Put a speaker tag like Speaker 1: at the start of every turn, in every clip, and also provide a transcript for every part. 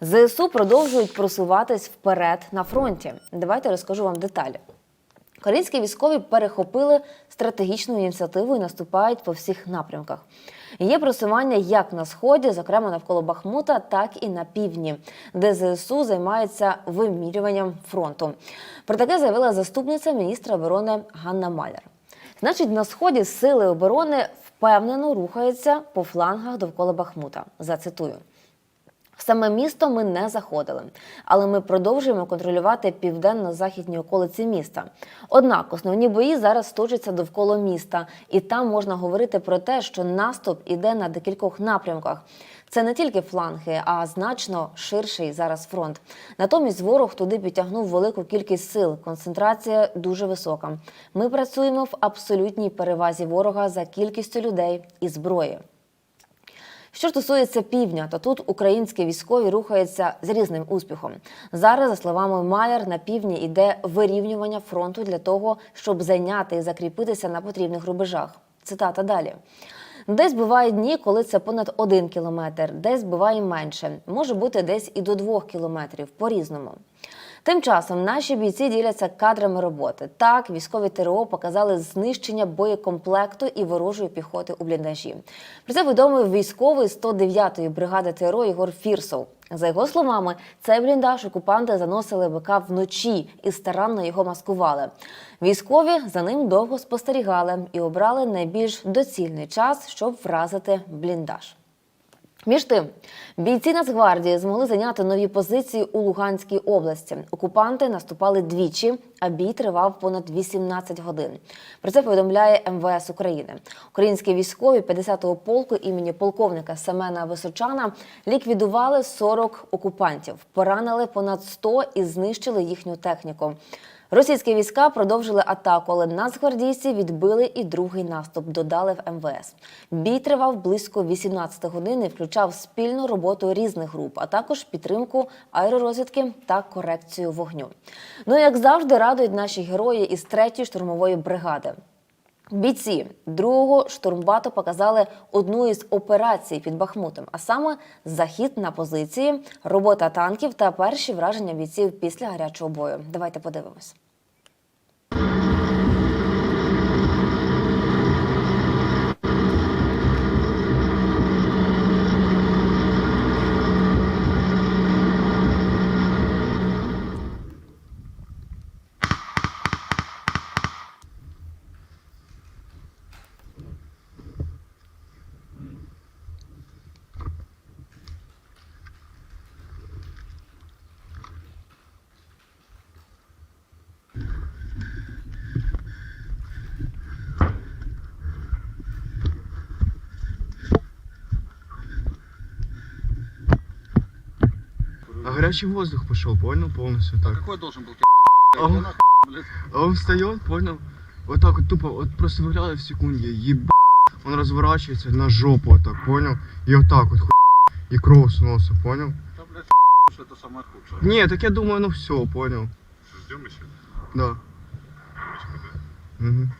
Speaker 1: ЗСУ продовжують просуватись вперед на фронті. Давайте розкажу вам деталі. Українські військові перехопили стратегічну ініціативу і наступають по всіх напрямках. Є просування як на сході, зокрема навколо Бахмута, так і на півдні, де ЗСУ займаються вимірюванням фронту. Про таке заявила заступниця міністра оборони Ганна Маляр. Значить, на сході сили оборони впевнено рухаються по флангах довкола Бахмута. Зацитую. В саме місто ми не заходили, але ми продовжуємо контролювати південно-західні околиці міста. Однак основні бої зараз точаться довкола міста, і там можна говорити про те, що наступ іде на декількох напрямках. Це не тільки фланги, а значно ширший зараз фронт. Натомість ворог туди підтягнув велику кількість сил. Концентрація дуже висока. Ми працюємо в абсолютній перевазі ворога за кількістю людей і зброї. Що стосується півдня, то тут українські військові рухаються з різним успіхом. Зараз, за словами Маляр, на півдні йде вирівнювання фронту для того, щоб зайняти і закріпитися на потрібних рубежах. Цитата далі. Десь бувають дні, коли це понад один кілометр, десь буває менше. Може бути десь і до двох кілометрів по-різному. Тим часом наші бійці діляться кадрами роботи. Так, військові ТРО показали знищення боєкомплекту і ворожої піхоти у бліндажі. Про це повідомив військовий 109-ї бригади ТРО Ігор Фірсов. За його словами, цей бліндаж окупанти заносили БК вночі і старанно його маскували. Військові за ним довго спостерігали і обрали найбільш доцільний час, щоб вразити бліндаж. Між тим, бійці Нацгвардії змогли зайняти нові позиції у Луганській області. Окупанти наступали двічі, а бій тривав понад 18 годин. Про це повідомляє МВС України. Українські військові 50-го полку імені полковника Семена Височана ліквідували 40 окупантів, поранили понад 100 і знищили їхню техніку. Російські війська продовжили атаку, але нацгвардійці відбили і другий наступ. Додали в МВС. Бій тривав близько 18 годин і включав спільну роботу різних груп, а також підтримку аеророзвідки та корекцію вогню. Ну як завжди, радують наші герої із 3-ї штурмової бригади. Бійці другого штурмбату показали одну із операцій під Бахмутом, а саме захід на позиції, робота танків та перші враження бійців після гарячого бою. Давайте подивимось.
Speaker 2: А горячий воздух пошел, понял, полностью так.
Speaker 3: Какой должен был
Speaker 2: А он,
Speaker 3: блядь?
Speaker 2: а он встает, понял, вот так вот тупо, вот просто выглядывает в секунде, еб... Он разворачивается на жопу вот так, понял, и вот так вот, хуй, и кровь с носа, понял.
Speaker 3: Да, блядь, что это самое худшее.
Speaker 2: Не, так я думаю, ну все, понял,
Speaker 3: Ждем еще.
Speaker 2: да. Мгм.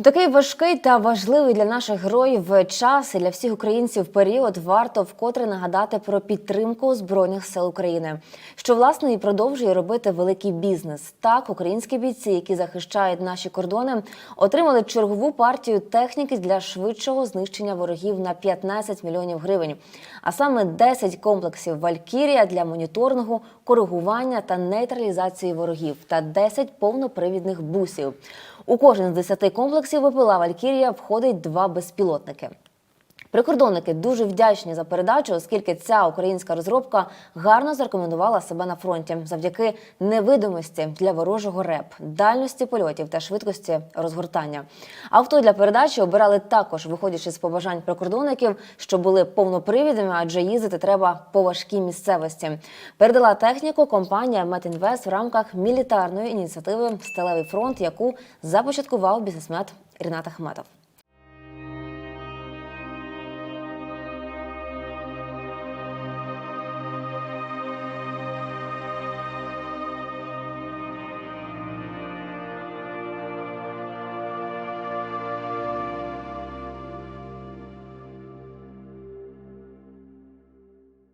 Speaker 1: У такий важкий та важливий для наших героїв час і для всіх українців період варто вкотре нагадати про підтримку збройних сил України, що власне і продовжує робити великий бізнес. Так, українські бійці, які захищають наші кордони, отримали чергову партію техніки для швидшого знищення ворогів на 15 мільйонів гривень. А саме 10 комплексів Валькірія для моніторингу, коригування та нейтралізації ворогів та 10 повнопривідних бусів. У кожен з 10 комплексів ВПЛА Валькірія входить два безпілотники. Прикордонники дуже вдячні за передачу, оскільки ця українська розробка гарно зарекомендувала себе на фронті завдяки невидимості для ворожого РЕП, дальності польотів та швидкості розгортання. Авто для передачі обирали також, виходячи з побажань прикордонників, що були повнопривідними, адже їздити треба по важкій місцевості. Передала техніку компанія Метінвест в рамках мілітарної ініціативи Сталевий фронт, яку започаткував бізнесмен Рінат Ахметов.